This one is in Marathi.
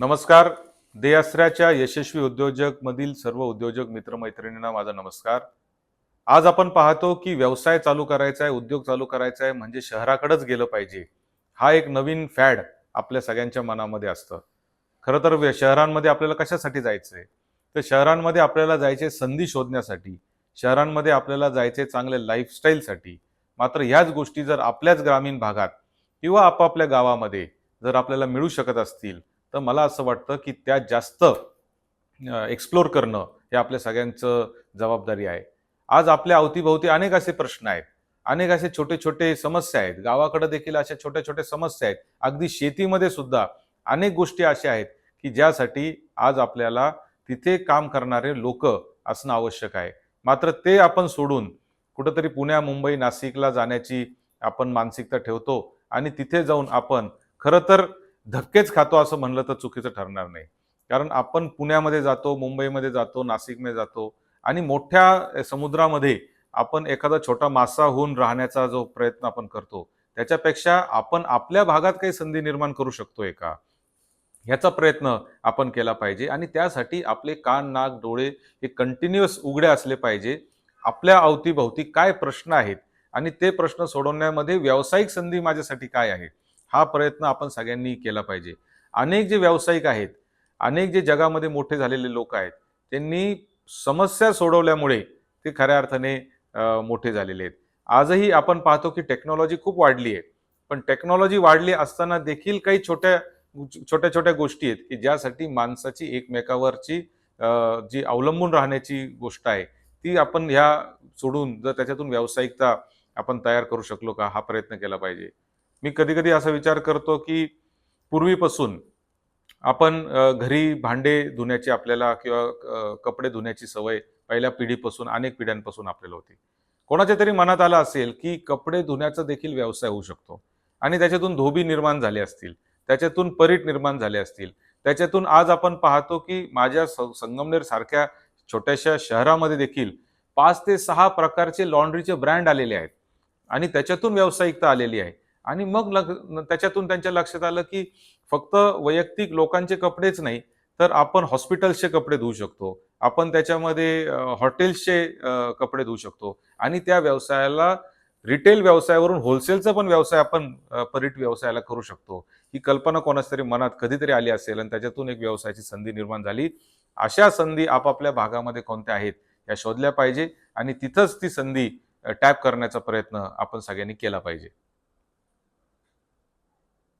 नमस्कार. देयास्त्राच्या यशस्वी उद्योजक मधील सर्व उद्योजक मित्रमैत्रिणींना माझा नमस्कार. आज आपण पाहतो की व्यवसाय चालू करायचा आहे उद्योग चालू करायचा आहे म्हणजे शहराकडेच गेलं पाहिजे. हा एक नवीन फॅड आपल्या सगळ्यांच्या मनामध्ये असतं. खरं तर व्य- शहरांमध्ये आपल्याला कशासाठी जायचं आहे तर शहरांमध्ये आपल्याला जायचे संधी शोधण्यासाठी. शहरांमध्ये आपल्याला जायचे चांगले लाईफस्टाईलसाठी मात्र ह्याच गोष्टी जर आपल्याच ग्रामीण भागात किंवा आपापल्या गावामध्ये जर आपल्याला मिळू शकत असतील तर मला असं वाटतं की त्या जास्त एक्सप्लोर करणं हे आपल्या सगळ्यांचं जबाबदारी आहे. आज आपल्या अवतीभोवती अनेक असे प्रश्न आहेत. अनेक असे छोटे छोटे समस्या आहेत. गावाकडे देखील अशा छोट्या छोट्या समस्या आहेत. अगदी शेतीमध्ये सुद्धा अनेक गोष्टी अशा आहेत की ज्यासाठी आज आपल्याला तिथे काम करणारे लोक असणं आवश्यक आहे. मात्र ते आपण सोडून कुठंतरी पुण्या मुंबई नाशिकला जाण्याची आपण मानसिकता ठेवतो आणि तिथे जाऊन आपण खरं तर धक्केच खातो असं म्हणलं तर चुकीचं ठरणार नाही. कारण आपण पुण्यामध्ये जातो मुंबईमध्ये जातो नाशिकमध्ये जातो आणि मोठ्या समुद्रामध्ये आपण एखादा छोटा मासा होऊन राहण्याचा जो प्रयत्न आपण करतो त्याच्यापेक्षा आपण आपल्या भागात काही संधी निर्माण करू शकतोय का? ह्याचा प्रयत्न आपण केला पाहिजे आणि त्यासाठी आपले कान नाक डोळे हे कंटिन्युअस उघडे असले पाहिजे. आपल्या अवतीभोवती काय प्रश्न आहेत आणि ते प्रश्न सोडवण्यामध्ये व्यावसायिक संधी माझ्यासाठी काय आहे? हा प्रयत्न आपण सगळ्यांनी केला पाहिजे. अनेक जे व्यावसायिक आहेत अनेक जे जगामध्ये मोठे झालेले लोक आहेत त्यांनी समस्या सोडवल्यामुळे ते खऱ्या अर्थाने मोठे झालेले आहेत. आजही आपण पाहतो की टेक्नॉलॉजी खूप वाढली आहे. पण टेक्नॉलॉजी वाढली असताना देखील काही छोट्या छोट्या छोट्या गोष्टी आहेत की ज्यासाठी माणसाची एकमेकावरची जी अवलंबून राहण्याची गोष्ट आहे ती आपण ह्या सोडून जर त्याच्यातून व्यावसायिकता आपण तयार करू शकलो का हा प्रयत्न केला पाहिजे. मी कधी कधी असा विचार करतो की पूर्वीपासून आपण घरी भांडे धुण्याची आपल्याला किंवा कपडे धुण्याची सवय पहिल्या पिढीपासून अनेक पिढ्यांपासून आपल्याला होती. कोणाच्या तरी मनात आलं असेल की कपडे धुण्याचा देखील व्यवसाय होऊ शकतो आणि त्याच्यातून धोबी निर्माण झाले असतील त्याच्यातून परीट निर्माण झाले असतील त्याच्यातून आज आपण पाहतो की माझ्या संगमनेर सारख्या छोट्याशा शहरामध्ये देखील पाच ते सहा प्रकारचे लॉन्ड्रीचे ब्रँड आलेले आहेत आणि त्याच्यातून व्यावसायिकता आलेली आहे. आणि मग लग- त्याच्यातून त्यांच्या लक्षात आलं की फक्त वैयक्तिक लोकांचे कपडेच नाही तर आपण हॉस्पिटल्सचे कपडे धुवू शकतो. आपण त्याच्यामध्ये हॉटेल्सचे कपडे धुवू शकतो. आणि त्या व्यवसायाला रिटेल व्यवसायावरून होलसेलचा पण व्यवसाय आपण परीट व्यवसायाला करू शकतो. ही कल्पना कोणाच तरी मनात कधीतरी आली असेल आणि त्याच्यातून एक व्यवसायाची संधी निर्माण झाली. अशा संधी आपापल्या भागामध्ये कोणत्या आहेत या शोधल्या पाहिजे आणि तिथंच ती संधी टॅप करण्याचा प्रयत्न आपण सगळ्यांनी केला पाहिजे.